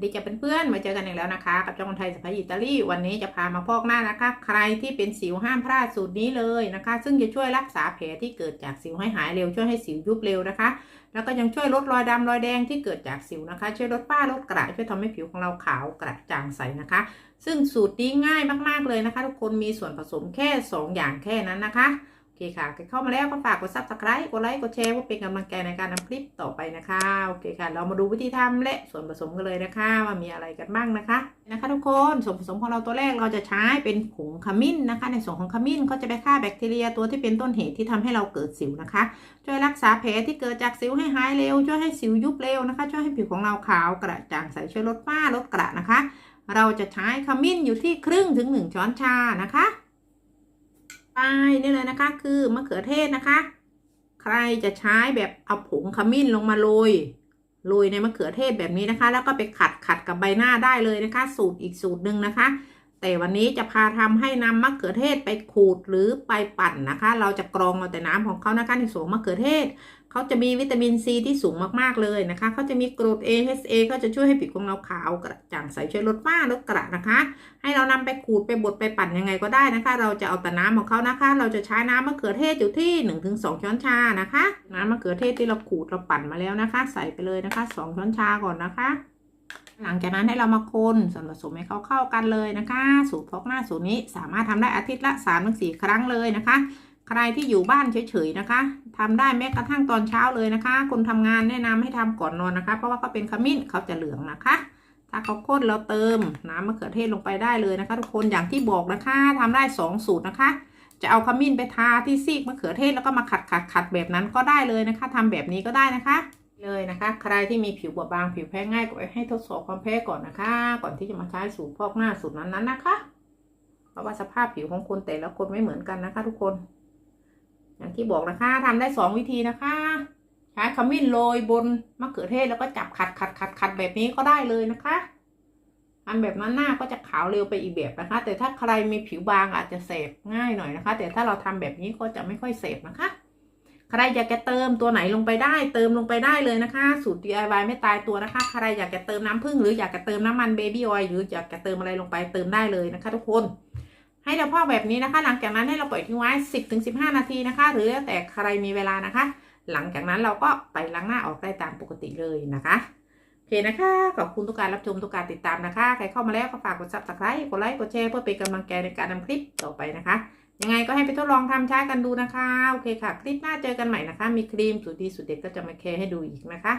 วัสดีจะเป็นเพื่อนๆมาเจอกันอีกแล้วนะคะ กับจ้องคนไทยสไปอิตาลีวันนี้จะพามาพอกหน้านะคะ ใครที่เป็นสิวห้ามพลาดสูตรนี้เลยนะคะ ซึ่งจะช่วยรักษาแผลที่เกิดจากสิวให้หายเร็วช่วยให้สิวยุบเร็วนะคะ แล้วก็ยังช่วยลดรอยดำรอยแดงที่เกิดจากสิวนะคะ ช่วยลดฝ้าลดกระช่วยทำให้ผิวของเราขาวกระจ่างใสนะคะ ซึ่งสูตรนี้ง่ายมากๆเลยนะคะ ทุกคนมีส่วนผสมแค่ 2 อย่างแค่นั้นนะคะ เคค่ะเข้ามาแล้วก็ฝากกด subscribe กดไลค์กดแชร์เพื่อเป็นกำลังใจในการทำคลิปต่อไปนะคะโอเคค่ะ เรามาดูวิธีทำและส่วนผสมกันเลยนะคะว่ามีอะไรกันบ้างนะคะนะคะ ทุกคนส่วนผสมของเราตัวแรกเราจะใช้เป็นผงขมิ้นนะคะ ในส่วนของขมิ้นก็จะไปฆ่าแบคทีเรียตัวที่เป็นต้นเหตุที่ทำให้เราเกิดสิวนะคะ ช่วยรักษาแผลที่เกิดจากสิวให้หายเร็วช่วยให้สิวยุบเร็วนะคะช่วยให้ผิวของเราขาวกระจ่างใสช่วยลดฝ้าลดกระนะคะ เราจะใช้ขมิ้นอยู่ที่ครึ่งถึงหนึ่งช้อนชานะคะ ไปนี่เลยนะคะ คือมะเขือเทศนะคะ ใครจะใช้แบบเอาผงขมิ้นลงมาโรยโรยในมะเขือเทศแบบนี้นะคะ แล้วก็ไปขัดขัดกับใบหน้าได้เลยนะคะ สูตรอีกสูตรหนึ่งนะคะ แต่วันนี้จะพาทำให้นำมะเขือเทศไปขูดหรือไปปั่นนะคะ เราจะกรองเอาแต่น้ำของเขานะคะในส่วนมะเขือเทศ เขาจะมีวิตามินซีที่สูงมากๆเลยนะคะ เขาจะมีกรด AHA ก็จะช่วยให้ผิวของเราขาวกระจ่างใสช่วยลดฝ้าลดกระนะคะ ให้เรานำไปขูดไปบดไปปั่นยังไงก็ได้นะคะ เราจะเอาแต่น้ำของเขานะคะ เราจะใช้น้ำมะเขือเทศอยู่ที่ 1-2 ช้อนชานะคะ น้ำมะเขือเทศที่เราขูดเราปั่นมาแล้วนะคะ ใส่ไปเลยนะคะ 2 ช้อนชาก่อนนะคะหลังจากนั้นให้เรามาคนส่วนผสมให้เขาเข้ากันเลยนะคะ สูตรพอกหน้าสูตรนี้สามารถทำได้อาทิตย์ละ3-4ครั้งเลยนะคะ ใครที่อยู่บ้านเฉยๆนะคะ ทำได้แม้กระทั่งตอนเช้าเลยนะคะ คนทำงานแนะนำให้ทำก่อนนอนนะคะ เพราะว่าเขาเป็นขมิ้นเขาจะเหลืองนะคะ ถ้าเขาข้นเราเติมน้ำมะเขือเทศลงไปได้เลยนะคะ ทุกคนอย่างที่บอกนะคะทำได้สองสูตรนะคะ จะเอาขมิ้นไปทาที่ซีกมะเขือเทศแล้วก็มาขัดขัดขัดแบบนั้นก็ได้เลยนะคะทำแบบนี้ก็ได้นะคะเลยนะคะ ใครที่มีผิวบอบบางผิวแพ้ง่ายก็ให้ทดสอบความแพ้ก่อนนะคะ ก่อนที่จะมาใช้สูตรพอกหน้าสูตรนั้นๆนะคะ เพราะว่าสภาพผิวของคนแต่ละคนไม่เหมือนกันนะคะ ทุกคน อย่างที่บอกนะคะทำได้สองวิธีนะคะใช้ขมิ้นโรยบนมะเขือเทศแล้วก็จับขัดขัดขัดขัดแบบนี้ก็ได้เลยนะคะทำแบบนั้นหน้าก็จะขาวเร็วไปอีกแบบนะคะ แต่ถ้าใครมีผิวบางอาจจะเสพง่ายหน่อยนะคะ แต่ถ้าเราทำแบบนี้ก็จะไม่ค่อยเสพนะคะใครอยากจะเติมตัวไหนลงไปได้ เติมลงไปได้เลยนะคะ สูตร DIY ไม่ตายตัวนะคะ ใครอยากจะเติมน้ำผึ้งหรืออยากจะเติมน้ำมันเบบี้ออยล์หรืออยากจะเติมอะไรลงไปเติมได้เลยนะคะ ทุกคน ให้เราพอกแบบนี้นะคะ หลังจากนั้นให้เราปล่อยทิ้งไว้ 10ถึง15 นาทีนะคะ หรือแล้วแต่ใครมีเวลานะคะ หลังจากนั้นเราก็ไปล้างหน้าออกได้ตามปกติเลยนะคะโอเคนะคะ ขอบคุณทุกการรับชมทุกการติดตามนะคะ ใครเข้ามาแล้วก็ฝากกด subscribe กดไลค์กดแชร์เพื่อเป็นกำลังใจในการทำคลิปต่อไปนะคะยังไงก็ให้ไปทดลองทำใช้กันดูนะคะ โอเคค่ะ คลิปหน้าเจอกันใหม่นะคะ มีครีมสูตรดีสูตรเด็ดก็จะมาแชร์ให้ดูอีกนะคะ